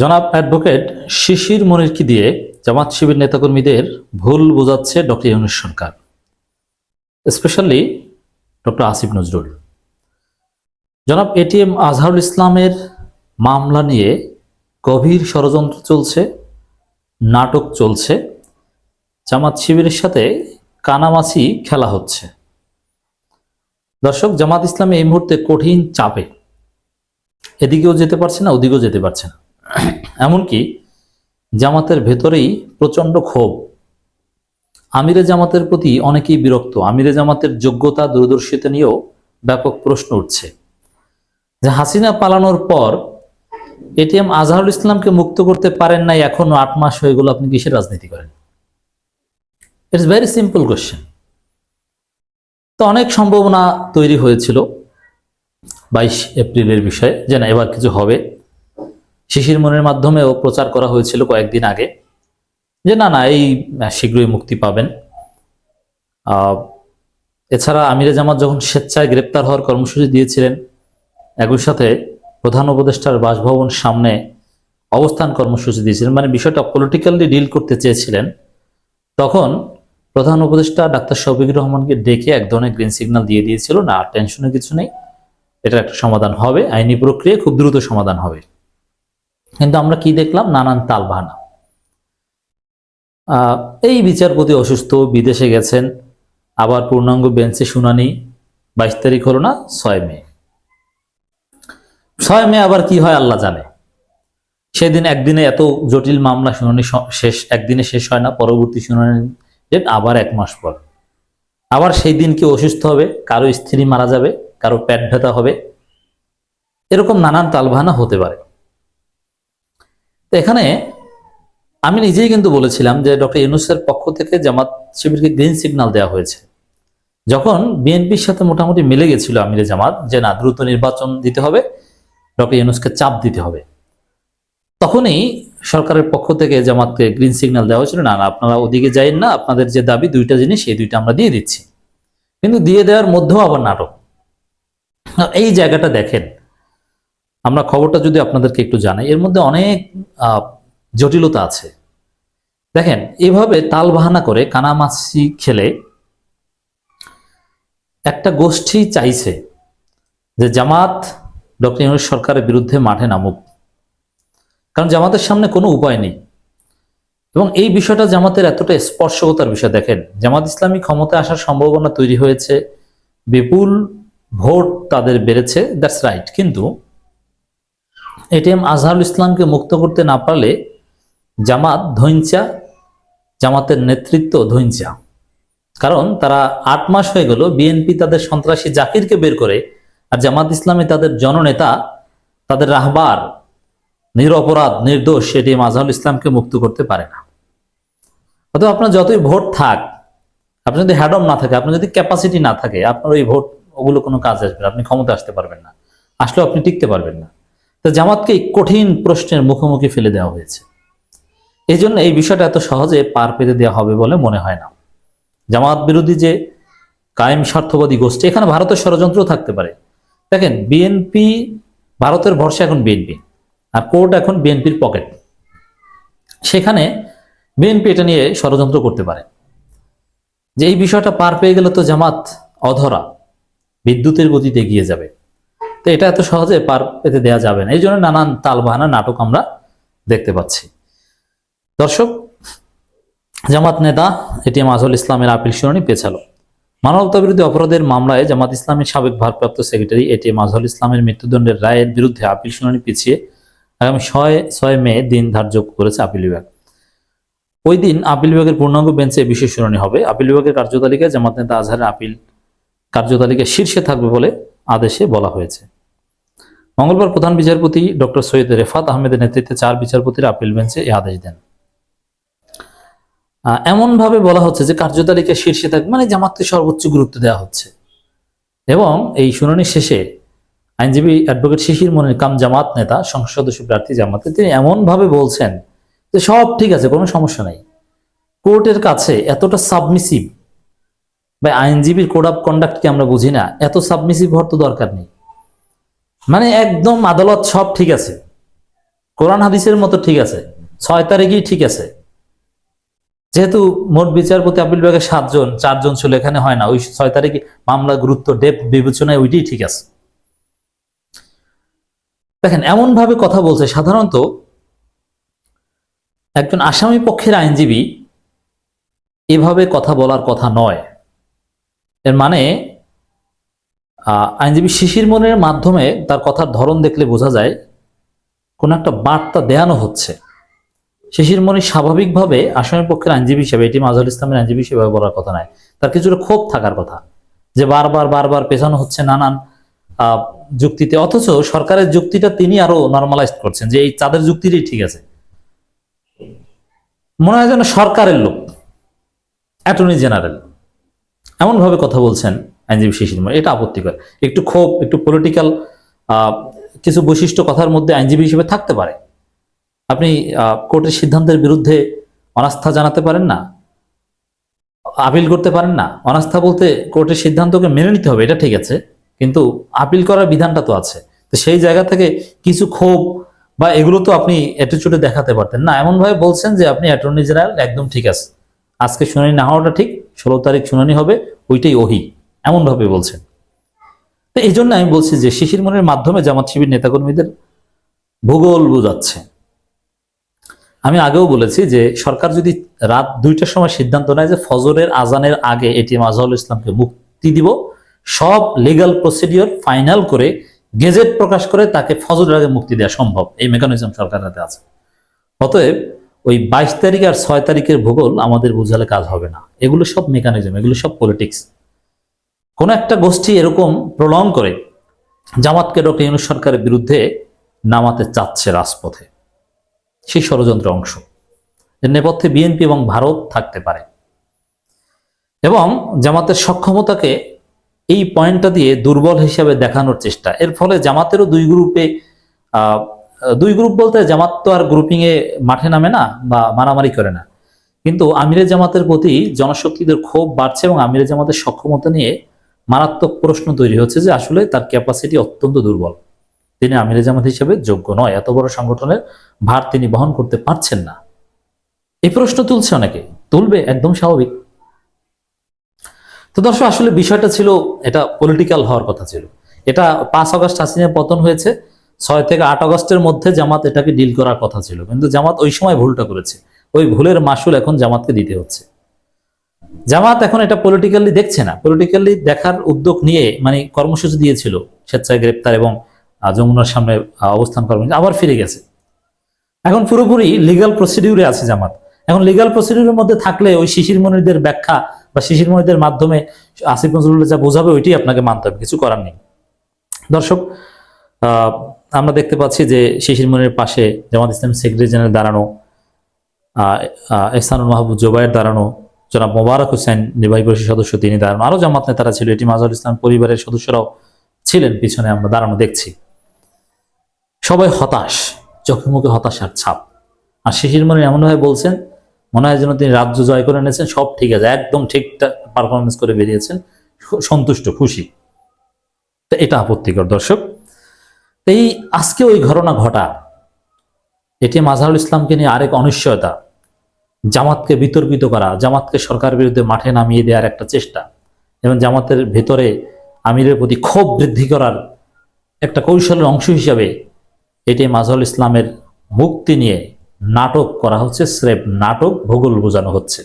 জনাব অ্যাডভোকেট শিশির মনিরকে দিয়ে জামাত শিবির নেতাকর্মীদের ভুল বোঝাচ্ছে ডক্টর ইউনুস সরকার। Specially doctor Asif Nazrul. জনাব এটিএম আজহারুল ইসলামের মামলা নিয়ে গভীর ষড়যন্ত্র চলছে, নাটক চলছে, জামাত শিবিরের সাথে কানামাছি খেলা হচ্ছে। দর্শক, জামাত ইসলাম এই মুহূর্তে কঠিন চাপে। এদিকেও যেতে পারছে না, ওদিকেও যেতে পারছে না। এমনকি জামাতের ভেতরেই প্রচণ্ড ক্ষোভ। আমিরে জামাতের প্রতি অনেকেই বিরক্ত। আমিরে জামাতের যোগ্যতা দূরদর্শিতা নিয়েও ব্যাপক প্রশ্ন উঠছে। যে হাসিনা পালানোর পর এটিএম আজহারুল ইসলামকে মুক্ত করতে পারেন নাই, এখনও আট মাস হয়ে গেল, আপনি কিসের রাজনীতি করেন? ইটস ভেরি সিম্পল কোয়েশ্চেন তো অনেক সম্ভাবনা তৈরি হয়েছিল বাইশ এপ্রিলের বিষয়ে, যে না, এবার কিছু হবে। শিশির মনের মাধ্যমেও প্রচার করা হয়েছিল কয়েকদিন আগে যে, না না, এই শীঘ্রই মুক্তি পাবেন। এছাড়া আমিরে জামাত যখন স্বেচ্ছায় গ্রেপ্তার হওয়ার কর্মসূচি দিয়েছিলেন, একই সাথে প্রধান উপদেষ্টার বাসভবন সামনে অবস্থান কর্মসূচি দিয়েছিলেন মানে বিষয়টা পলিটিক্যালি ডিল করতে চেয়েছিলেন, তখন প্রধান উপদেষ্টা ডাক্তার শফিকুর রহমানকে ডেকে এক ধরনের গ্রিন সিগন্যাল দিয়ে দিয়েছিল, না টেনশনের কিছু নেই, এটার একটা সমাধান হবে, আইনি প্রক্রিয়া খুব দ্রুত সমাধান হবে। কিন্তু আমরা কি দেখলাম? নানান তালবাহানা। এই বিচারপতি অসুস্থ, বিদেশে গেছেন, আবার পূর্ণাঙ্গ বেঞ্চে শুনানি, বাইশ তারিখ হলো না, ছয় মে। ছয় মে আবার কি হয় আল্লাহ জানে। সেদিন একদিনে এত জটিল মামলা, শুনানি শেষ, একদিনে শেষ হয় না, পরবর্তী শুনানি ডেট আবার এক মাস পর। আবার সেই দিন কি অসুস্থ হবে, কারও স্ত্রী মারা যাবে, কারও পেট ব্যথা হবে, এরকম নানান তালবাহানা হতে পারে। তো এখানে আমি নিজেই কিন্তু বলেছিলাম যে ডক্টর ইউনুসের পক্ষ থেকে জামাত শিবিরকে গ্রিন সিগন্যাল দেওয়া হয়েছে। যখন বিএনপির সাথে মোটামুটি মিলে গেছিল আমিরে জামাত যে না, দ্রুত নির্বাচন দিতে হবে, ডক্টর ইউনুসকে চাপ দিতে হবে। তখনই সরকারের পক্ষ থেকে জামাতকে গ্রিন সিগন্যাল দেওয়া হয়েছিল, না না, আপনারা ওদিকে যাইন না, আপনাদের যে দাবি, দুইটা জিনিস, এই দুইটা আমরা দিয়ে দিচ্ছি। কিন্তু দিয়ে দেওয়ার মধ্যেও আবার নাটক। এই জায়গাটা দেখেন আমরা খবরটা যদি আপনাদেরকে একটু জানাই, এর মধ্যে অনেক জটিলতা আছে। দেখেন, এভাবে তাল বাহানা করে কানামাছি খেলে একটা গোষ্ঠী চাইছে যে জামাত ডক্টর ইউনুস সরকারের বিরুদ্ধে মাঠে নামুক। কারণ জামাতের সামনে কোনো উপায় নেই। এবং এই বিষয়টা জামাতের এতটা স্পর্শকতার বিষয়। দেখেন, জামাত ইসলামী ক্ষমতায় আসার সম্ভাবনা তৈরি হয়েছে। বিপুল ভোট তাদের বেড়েছে, দ্যাটস রাইট। কিন্তু এটিএম আজহারুল ইসলামকে মুক্ত করতে না পারলে জামাত ধৈঞ্চা জামাতের নেতৃত্ব ধৈঞ্চা কারণ তারা আট মাস হয়ে গেল বিএনপি তাদের সন্ত্রাসী জাকিরকে বের করে আর জামাত ইসলামী তাদের জননেতা, তাদের রাহবার, নিরপরাধ, নির্দোষ এটিএম আজহারুল ইসলামকে মুক্ত করতে পারে না। অথবা আপনার যতই ভোট থাক, আপনি যদি হ্যাডম না থাকে, আপনার যদি ক্যাপাসিটি না থাকে, আপনার ওই ভোট, ওগুলো কোনো কাজ আসবে আপনি ক্ষমতা আসতে পারবেন না। আসলেও আপনি টিকতে পারবেন না। তো জামাতকে কঠিন প্রশ্নের মুখোমুখি ফেলে দেওয়া হয়েছে। এই জন্য এই বিষয়টা এত সহজে পার পেতে দেওয়া হবে বলে মনে হয় না। জামাত বিরোধী যে কায়েম স্বার্থবাদী গোষ্ঠী, এখানে ভারতের ষড়যন্ত্র থাকতে পারে। দেখেন, বিএনপি, ভারতের ভরসা এখন বিএনপি, আর কোর্ট এখন বিএনপির পকেট। সেখানে বিএনপি এটা নিয়ে ষড়যন্ত্র করতে পারে। যে এই বিষয়টা পার পেয়ে গেলে তো জামাত অধরা, বিদ্যুতের গতিতে এগিয়ে যাবে। তো এটা এত সহজে পার পেতে দেওয়া যাবে না। এই জন্য নানান তালবাহানা নাটক আমরা দেখতে পাচ্ছি। দর্শক, জামাত নেতা এটিএম আজহুল ইসলামের আপিল শুনানি পেছালো। মানবতা বিরোধী অপরাধের মামলায় জামাত ইসলামের সাবেক ভারপ্রাপ্ত সেক্রেটারি এটিএম আজহুল ইসলামের মৃত্যুদণ্ডের রায়ের বিরুদ্ধে আপিল শুনানি পিছিয়ে আগামী ছয় ছয় মে দিন ধার্য করেছে আপিল বিভাগ। ওই দিন আপিল বিভাগের পূর্ণাঙ্গ বেঞ্চে বিশেষ শুনানি হবে। আপিল বিভাগের কার্যতালিকায় জামাত নেতা আজহারের আপিল কার্যতালিকায় শীর্ষে থাকবে বলে আদেশে বলা হয়েছে। মঙ্গলবার প্রধান বিচারপতি ডক্টর সৈয়দ রেফাত আহমেদের নেতৃত্বে চার বিচারপতির আপিল বেঞ্চে এই আদেশ দেন। এমনভাবে বলা হচ্ছে যে কার্যতালিকা শীর্ষে থাকবে মানে জামাতকে সর্বোচ্চ গুরুত্ব দেওয়া হচ্ছে। এবং এই শুনানি শেষে আইনজীবী অ্যাডভোকেট শিশির মনির কাম জামাত নেতা, সংসদ সদস্য প্রার্থী জামাতে তিনি এমনভাবে বলছেন যে সব ঠিক আছে, কোনো সমস্যা নেই। কোর্টের কাছে এতটা সাবমিসিভ বা আইনজীবীর কোড অফ কন্ডাক্টকে আমরা বুঝি না? এত সাবমিসিভ হওয়ার তো দরকার নেই। মানে একদম আদালত সব ঠিক আছে। কোরআন হাদিসের মতো ঠিক আছে। ছয় তারিখই ঠিক আছে। যেহেতু মোট বিচারপতি আপিল বিভাগের সাতজন, চারজন ছিল, এখানে হয় না। ওই ছয় তারিখে মামলা গুরুত্ব, ডেপ বিবেচনায় ওইটাই ঠিক আছে। দেখেন এমন ভাবে কথা বলছে সাধারণত একজন আসামি পক্ষের আইনজীবী এভাবে কথা বলার কথা নয়। এর মানে আইনজীবী শিশির মনের মাধ্যমে তার কথার ধরন দেখলে বোঝা যায়, কোন একটা বার্তা দেয়ানো হচ্ছে। শিশির মনি স্বাভাবিকভাবে আসামি পক্ষের আইনজীবী হিসেবে, এটি মাজহারুল ইসলামের আইনজীবী হিসেবে বলার কথা নয়, তার কিছুটা ক্ষোভ থাকার কথা। যে বারবার বারবার পেছানো হচ্ছে নানান যুক্তিতে, অথচ সরকারের যুক্তিটা তিনি আরও নর্মালাইজ করছেন যে এই চাঁদের যুক্তিটাই ঠিক আছে। মনে হয় যেন সরকারের লোক অ্যাটর্নি জেনারেল এমন ভাবে কথা বলছেন। আইনজীবী শিশির মনি এটা আপত্তিকর। একটু ক্ষোভ, একটু পলিটিক্যাল কিছু বৈশিষ্ট্য কথার মধ্যে আইনজীবী হিসেবে থাকতে পারে। আপনি কোর্টের সিদ্ধান্তের বিরুদ্ধে অনাস্থা জানাতে পারেন না, আপিল করতে পারেন না। অনাস্থা বলতে কোর্টের সিদ্ধান্তকে মেনে নিতে হবে, এটা ঠিক আছে, কিন্তু আপিল করার বিধানটা তো আছে। তো সেই জায়গা থেকে কিছু ক্ষোভ বা এগুলো তো আপনি অ্যাটিচিউডে দেখাতে পারতেন না। এমন ভাবে বলছেন যে আপনি অ্যাটর্নি জেনারেল একদম ঠিক আছে। আজকে শুনানি না হওয়াটা ঠিক, ষোলো তারিখ শুনানি হবে, ওইটাই ওহি। এমন ভাবে বলছেন তো এই জন্য আমি বলছি যে শিশির মনের মাধ্যমে জামাত শিবির নেতাকর্মীদের ভূগোল বোঝাচ্ছে। আমি আগেও বলেছি যে সরকার যদি রাত দুইটার সময় সিদ্ধান্ত নেয় যে ফজরের আজানের আগে এটি মাজহারুল ইসলামকে মুক্তি দিব, সব লিগ্যাল প্রসিডিওর ফাইনাল করে গেজেট প্রকাশ করে তাকে ফজরের আগে মুক্তি দেওয়া সম্ভব, এই মেকানিজম সরকারের হাতে আছে। অতএব ওই বাইশ তারিখ আর ছয় তারিখের ভূগোল আমাদের বুঝালে কাজ হবে না। এগুলো সব মেকানিজম এগুলো সব পলিটিক্স কোন একটা গোষ্ঠী এরকম প্রলং করে, জামাতকে ডক্টর ইউনুস সরকারের বিরুদ্ধে নামাতে চাচ্ছে রাজপথে। সেই ষড়যন্ত্র অংশ নেপথ্যে বিএনপি এবং ভারত থাকতে পারে। এবং জামাতের সক্ষমতাকে এই পয়েন্টটা দিয়ে দুর্বল হিসাবে দেখানোর চেষ্টা। এর ফলে জামাতেরও দুই গ্রুপে দুই গ্রুপ বলতে জামাত তো আর গ্রুপিং এ মাঠে নামে না বা মারামারি করে না। কিন্তু আমিরে জামাতের প্রতি জনশক্তিদের ক্ষোভ বাড়ছে এবং আমিরে জামাতের সক্ষমতা নিয়ে মারাত্মক প্রশ্ন তৈরি হচ্ছে যে আসলে তার ক্যাপাসিটি অত্যন্ত দুর্বল। তিনি আমিরে জামাত হিসেবে যোগ্য নয়। এত বড় সংগঠনের ভার তিনি বহন করতে পারছেন না। এই প্রশ্ন তুলছে অনেকে। তুলবে, একদম স্বাভাবিক। তো দর্শক, আসলে বিষয়টা ছিল, এটা পলিটিক্যাল হওয়ার কথা ছিল। এটা পাঁচ আগস্ট হাসিনার পতন হয়েছে। ছয় থেকে আট আগস্টের মধ্যে জামাত এটাকে ডিল করার কথা ছিল। কিন্তু জামাত ওই সময় ভুলটা করেছে। ওই ভুলের মাসুল এখন জামাতকে দিতে হচ্ছে। জামাত এখন এটা পলিটিক্যালি দেখছে না। পলিটিক্যালি দেখার উদ্যোগ নিয়ে মানে কর্মসূচি দিয়েছিল স্বেচ্ছায় গ্রেপ্তার এবং যমুনার সামনে অবস্থান কর্মসূচি, আবার ফিরে গেছে। এখন পুরোপুরি লিগাল প্রসিডিউরে আছে জামাত। এখন লিগাল প্রসিডিউরের মধ্যে থাকলে ওই শিশির মনিরদের ব্যাখ্যা বা শিশির মনিরদের মাধ্যমে আসিফ নজরুল্লাহ যা বোঝাবে ওইটাই আপনাকে মানতে হবে, কিছু করার নেই। দর্শক আমরা দেখতে পাচ্ছি যে শিশির মনির পাশে জামাত ইসলাম সেক্রেটারি জেনারেল দাঁড়ানো এহসানুল মাহবুব জোবায়ের দাঁড়ানো জনাব মোবারক হোসেন নির্বাহী পরিষদ সদস্য, তিনি দাঁড়ানো আরও জামাত নেতারা ছিল, এটি মাজহারুল ইসলাম পরিবারের সদস্যরাও ছিলেন, পিছনে আমরা দাঁড়ানো দেখছি। সবাই হতাশ, চোখে মুখে হতাশার ছাপ। আর শিশির মনি এমনভাবে বলছেন, মনে হয় যেন তিনি রাজ্য জয় করে নিয়েছেন সব ঠিক আছে, একদম ঠিকঠাক পারফরমেন্স করে বেরিয়েছেন, সন্তুষ্ট, খুশি। তো এটা আপত্তিকর, দর্শক। এই আজকে ওই ঘটনা ঘটা, এটি মাজহারুল ইসলামকে নিয়ে আরেক অনিশ্চয়তা। জামাতকে বিতর্কিত করা, জামাতকে সরকার বিরুদ্ধে মাঠে নামিয়ে দেওয়ার একটা চেষ্টা এবং জামাতের ভেতরে আমিরের প্রতি ক্ষোভ বৃদ্ধি করার একটা কৌশলের অংশ হিসাবে এটি মাজহল ইসলামের মুক্তি নিয়ে নাটক করা হচ্ছে, স্রেফ নাটক ভূগোল বোঝানো হচ্ছে।